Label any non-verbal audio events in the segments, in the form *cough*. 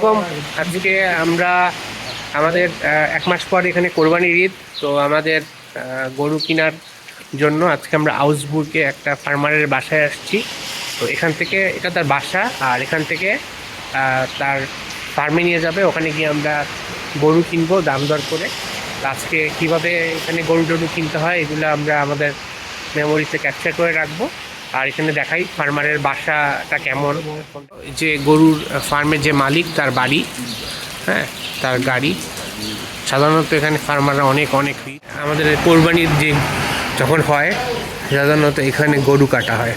আলাইকুম আজকে আমরা আমাদের এক মাস পর এখানে কোরবানির ঈদ, তো আমাদের গরু কেনার জন্য আজকে আমরা আউসবুর্গে একটা ফার্মারের বাসায় আসছি। তো এখান থেকে, এটা তার বাসা, আর এখান থেকে তার ফার্মে নিয়ে যাবে। ওখানে গিয়ে আমরা গরু কিনবো দাম দর করে। আজকে কীভাবে এখানে গরু টরু কিনতে হয়, এগুলো আমরা আমাদের মেমোরিতে ক্যাপচার করে রাখব। আর এখানে দেখাই ফার্মারের বাসাটা কেমন। যে গরুর ফার্মের যে মালিক, তার বাড়ি হ্যাঁ তার গাড়ি। সাধারণত এখানে ফার্মাররা অনেক অনেক। আমাদের কোরবানির যে যখন হয়, সাধারণত এখানে গরু কাটা হয়,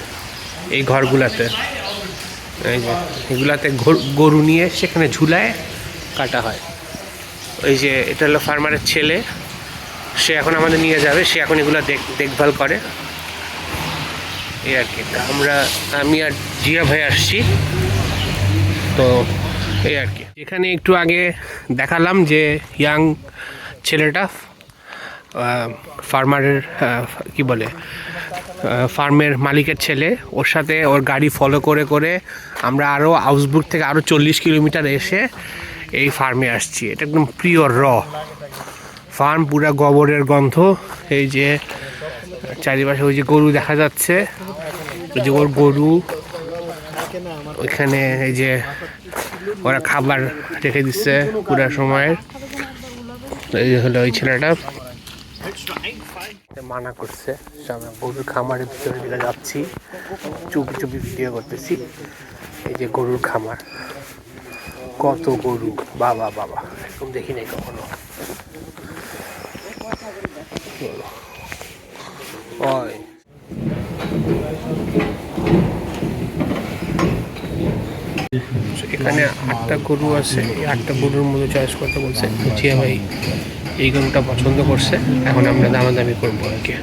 এই ঘরগুলাতে। এই যে, এগুলাতে গরু নিয়ে সেখানে ঝুলায়, কাটা হয়। ওই যে, এটা হলো ফার্মারের ছেলে। সে এখন আমাদের নিয়ে যাবে, সে এখন এগুলো দেখ, দেখভাল করে। এই আর কি। আমরা, আমি আর জিয়া ভাই আসছি। তো এই আর কি। এখানে একটু আগে দেখালাম যে ইয়াং ছেলেটা ফার্মারের কি বলে ফার্মের মালিকের ছেলে। ওর সাথে ওর গাড়ি ফলো করে করে আমরা আরও আউসবুক থেকে আরও চল্লিশ কিলোমিটার এসে এই ফার্মে আসছি। এটা একদম প্রিয় র ফার্ম পুরা গোবরের গন্ধ। এই যে চারিপাশে ওই যে গরু দেখা যাচ্ছে। ওই যে ওর গরু। ওইখানে এই যে ওরা খাবার রেখে দিচ্ছে পুরা সময়ের এই হলো ওই ছেলেটা। মানা করছে সামনে গরুর খামারের ভিতরে দিকে যাচ্ছি। চুপি চুপি ভিডিও করতেছি। এই যে গরুর খামার। কত গরু। বাবা বাবা। এরকম দেখি নাই কখনো। ওই এখানে আটটা গরু আছে। এই আটটা গরুর মধ্যে চয়েস করতে বলছে জিয়া ভাই। এই গরুটা পছন্দ করছে। এখন আমরা দামাদামি করব আর কি।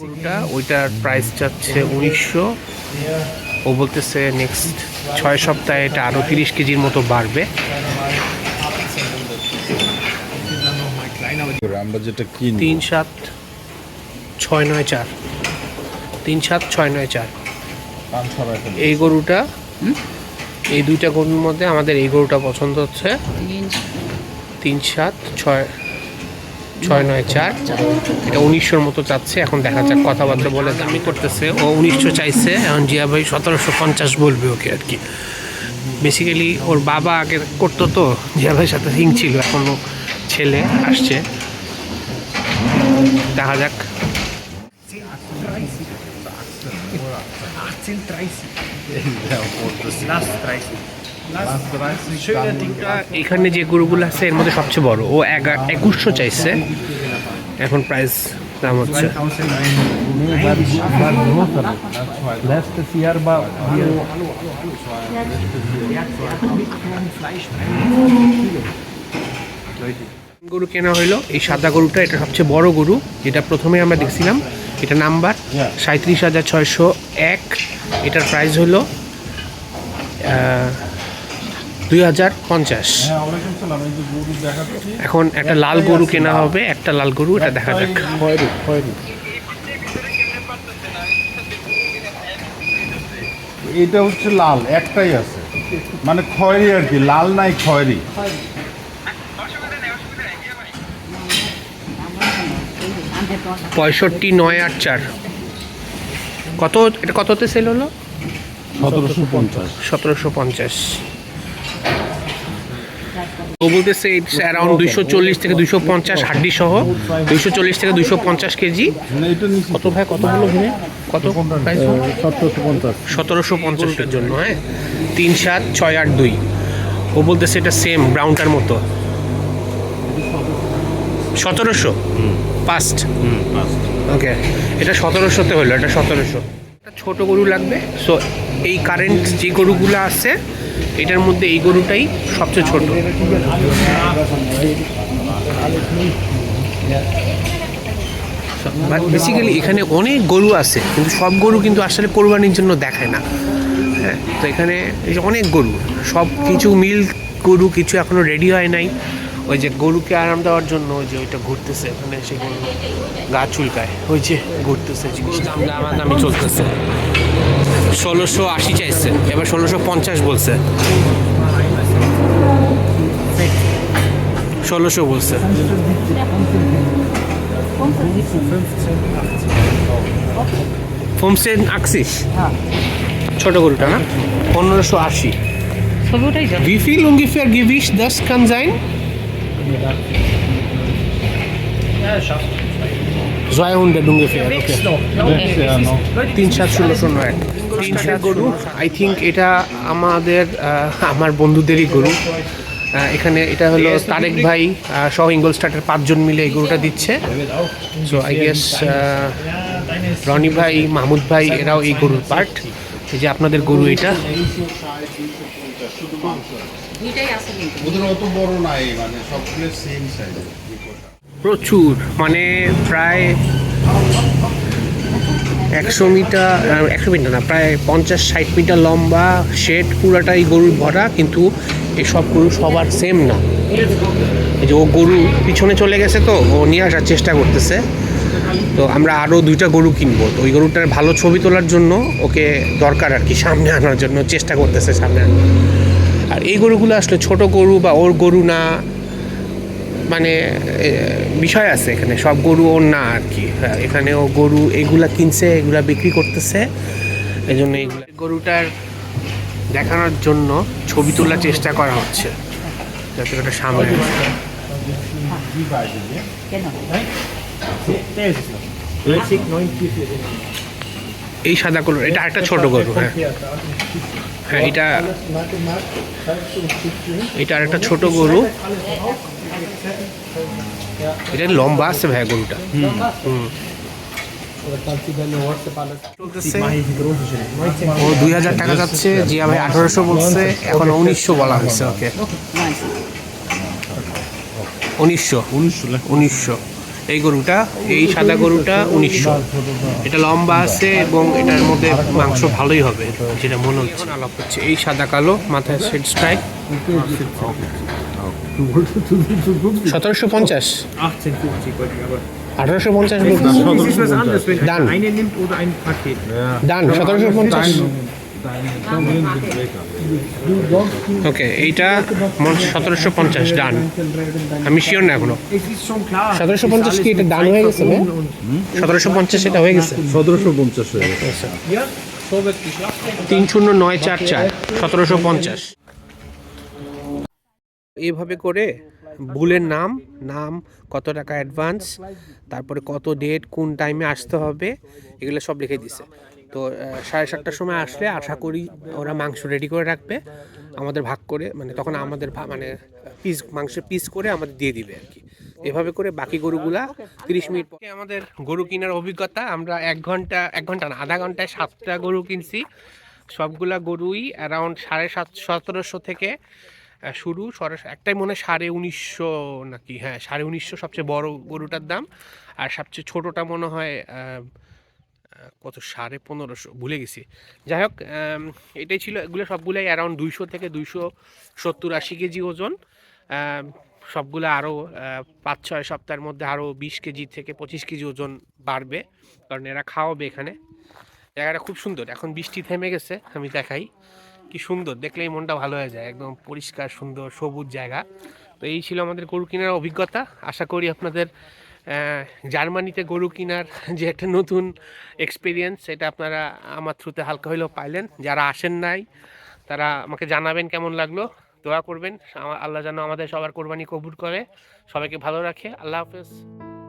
গরুটা ওইটার প্রাইস যাচ্ছে উনিশশো। ও বলতেছে নেক্সট ছয় সপ্তাহে এটা আরও তিরিশ কেজির মতো বাড়বে। আমরা যেটা তিন সাত ছয় নয় চার। তিন সাত ছয় নয় চার। এই গরুটা এই দুইটা গরুর মধ্যে আমাদের এই গরুটা পছন্দ হচ্ছে। তিন সাত ছয় ছয় নয় চার। এটা উনিশশোর মতো চাচ্ছে এখন দেখা যাক কথাবার্তা বলে দামি করতেছে। ও উনিশশো চাইছে এখন জিয়া ভাই সতেরোশো পঞ্চাশ বলবে ওকে আর কি। বেসিক্যালি ওর বাবা আগে করতো তো জিয়া ভাইয়ের সাথে হিং ছিল এখন ও ছেলে আসছে। দেখা যাক। এখানে যে গরুগুলো আছে, এর মধ্যে সবচেয়ে বড়। ও একুশশো চাইছে। এখন প্রাইস দাম হচ্ছে। গরু কেনা হইল। এই সাদা গরুটা, এটা সবচেয়ে বড় গরু, যেটা প্রথমে আমরা দেখছিলাম। এটা নাম্বার সাঁত্রিশ হাজার ছয়শো এক। এটার প্রাইস হলো দুই হাজার পঞ্চাশ। হ্যাঁ এখন একটা লাল গরু কেনা হবে একটা লাল গরু এটা দেখা যাক। খয়েরি এটা হচ্ছে লাল একটাই আছে। মানে খয়েরি আর কি লাল নাই খয়েরি। পঁয়ষট্টি নয় আট চার। কত এটা কততে সেল হলো? সতেরোশো পঞ্চাশ। সতেরোশো পঞ্চাশ। ও বলতেছে ইটস অ্যারাউন্ড দুইশো চল্লিশ থেকে দুইশো পঞ্চাশ হাড্ডি সহ। দুইশো চল্লিশ থেকে দুইশো পঞ্চাশ কেজি। কত ভাই কত হলো কত সতেরোশো পঞ্চাশের জন্য হ্যাঁ? তিন সাত ছয় আট দুই। ও বলতেছে এটা সেম ব্রাউনটার মতো। সতেরোশো? ফার্স্ট ওকে এটা সতেরোশোতে হলো এটা সতেরোশো। একটা ছোট গরু লাগবে সো এই কারেন্ট যে গরুগুলো আছে এটার মধ্যে এই গরুটাই সবচেয়ে ছোট। বেসিক্যালি এখানে অনেক গরু আছে কিন্তু সব গরু কিন্তু আসলে কোরবানির জন্য দেখায় না। হ্যাঁ তো এখানে অনেক গরু সব কিছু মিল গরু কিছু এখনও রেডি হয় নাই। ওই যে গরুকে আরাম দেওয়ার জন্য ওই যে ওইটা ঘুরতেছে মানে সে গরু গা চুলকায়। ওই যে ঘুরতেছে জিনিস দাম দামাদামি চলতেছে। ষোলোশো আশি চাইছে এবার ষোলোশো পঞ্চাশ বলছে। ষোলোশো বলছে। ফোমসেন আক্সিস। ছোট গরুটা না? পনেরোশো আশি। viel ungefähr Gewicht das kann sein? Zwei hundert ungefähr, okay. তিন সাত ষোলো শূন্য এক তিন সাত গরু আই থিঙ্ক এটা আমাদের আমার বন্ধুদেরই গরু। এখানে এটা হলো তারেক ভাই সহ ইঙ্গল স্টার্টের পাঁচজন মিলে এই গরুটা দিচ্ছে। সো আই গেস রনি ভাই মাহমুদ ভাই এরাও এই গরুর পার্ট এই যে আপনাদের গরু এটা। প্রচুর মানে প্রায় একশো মিটার একশো মিটার না, প্রায় পঞ্চাশ ষাট মিটার লম্বা শেড পুরাটাই গরুর ভরা, কিন্তু এসব গরু সবার সেম না। এই যে ও গরু পিছনে চলে গেছে তো, ও নিয়ে আসার চেষ্টা করতেছে। তো আমরা আরও দুইটা গরু কিনবো। তো ওই গরুটার ভালো ছবি তোলার জন্য ওকে দরকার আর কি সামনে আনার জন্য চেষ্টা করতেছে সামনে আনার। আর এই গরুগুলো আসলে ছোট গরু বা ওর গরু না মানে বিষয় আছে এখানে সব গরু ওর না আর কি। হ্যাঁ, এখানে ও গরু এগুলা কিনছে এগুলা বিক্রি করতেছে এই জন্য এগুলা গরুটার দেখানোর জন্য ছবি তোলার চেষ্টা করা হচ্ছে যাতে ওটা সামনে এই সাদা গরু এটা একটা ছোট গরু হ্যাঁ। হ্যাঁ এটা এটা আর একটা ছোট গরু। এটা লম্বা আছে ভাই গরুটা। ও দুই হাজার টাকা যাচ্ছে, জিয়া ভাই আঠারোশো বলছে, এখন উনিশশো বলা হয়েছে, ওকে। উনিশশো উনিশশো উনিশশো। এই গরুটা এই সাদা গরুটা উনিশশো। এটা লম্বা আছে এবং এটার মধ্যে মাংস ভালোই হবে যেটা মনে হচ্ছে। আলাপ হচ্ছে এই সাদা কালো মাথায় সেট স্ট্রাইক সতেরোশো পঞ্চাশ। 1850 wollte ich aber. আঠারোশো পঞ্চাশ. ডান সতেরোশো পঞ্চাশ। ওকে এইটা সতেরোশো পঞ্চাশ ডান আমি শিওর না এখনও. সতেরোশো পঞ্চাশ কি এটা ডান হয়ে গেছে সতেরোশো পঞ্চাশ এটা হয়ে গেছে? সতেরোশো পঞ্চাশ হয়ে গেছে. তিন শূন্য নয় চার চার সতেরোশো পঞ্চাশ। এইভাবে করে বুলের নাম নাম কত টাকা অ্যাডভান্স তারপরে কত ডেট কোন টাইমে আসতে হবে এগুলো সব লিখে দিছে। তো সাড়ে সাতটার সময় আসলে আশা করি ওরা মাংস রেডি করে রাখবে, আমাদের ভাগ করে মানে তখন আমাদের মানে পিস মাংসের পিস করে আমাদের দিয়ে দিবে আর কি। এভাবে করে বাকি গরুগুলা তিরিশ মিনিট আমাদের গরু কেনার অভিজ্ঞতা, আমরা এক ঘণ্টা এক ঘণ্টা না, আধা ঘন্টায় সাতটা গরু কিনছি। সবগুলা গরুই অ্যারাউন্ড সাড়ে সাত, সতেরোশো থেকে শুরু, সরাস, একটাই মনে হয় সাড়ে উনিশশো নাকি হ্যাঁ সাড়ে উনিশশো সবচেয়ে বড় গরুটার দাম। আর সবচেয়ে ছোটোটা মনে হয় কত, সাড়ে পনেরোশো, ভুলে গেছি। যাই হোক এটাই ছিল, এগুলো সবগুলোই অ্যারাউন্ড দুইশো থেকে দুইশো সত্তর আশি কেজি ওজন। সবগুলো আরও পাঁচ, ছয় সপ্তাহের মধ্যে আরও বিশ কেজি থেকে পঁচিশ কেজি ওজন বাড়বে, কারণ এরা খাওয়াবে এখানে। জায়গাটা খুব সুন্দর, এখন বৃষ্টি থেমে গেছে, আমি দেখাই। কি সুন্দর, দেখলেই মনটা ভালো হয়ে যায়, একদম পরিষ্কার, সুন্দর, সবুজ জায়গা। তো এই ছিল আমাদের গরু কেনার অভিজ্ঞতা, আশা করি আপনাদের জার্মানিতে গরু কেনার *laughs* যে একটা নতুন এক্সপিরিয়েন্স সেটা আপনারা আমার থ্রুতে হালকা হইলেও পাইলেন। যারা আসেন নাই, তারা আমাকে জানাবেন কেমন লাগল। দোয়া করবেন। আল্লাহ যেন আমাদের সবার কোরবানি কবুর করে। সবাইকে ভালো রাখে। আল্লাহ হাফেজ।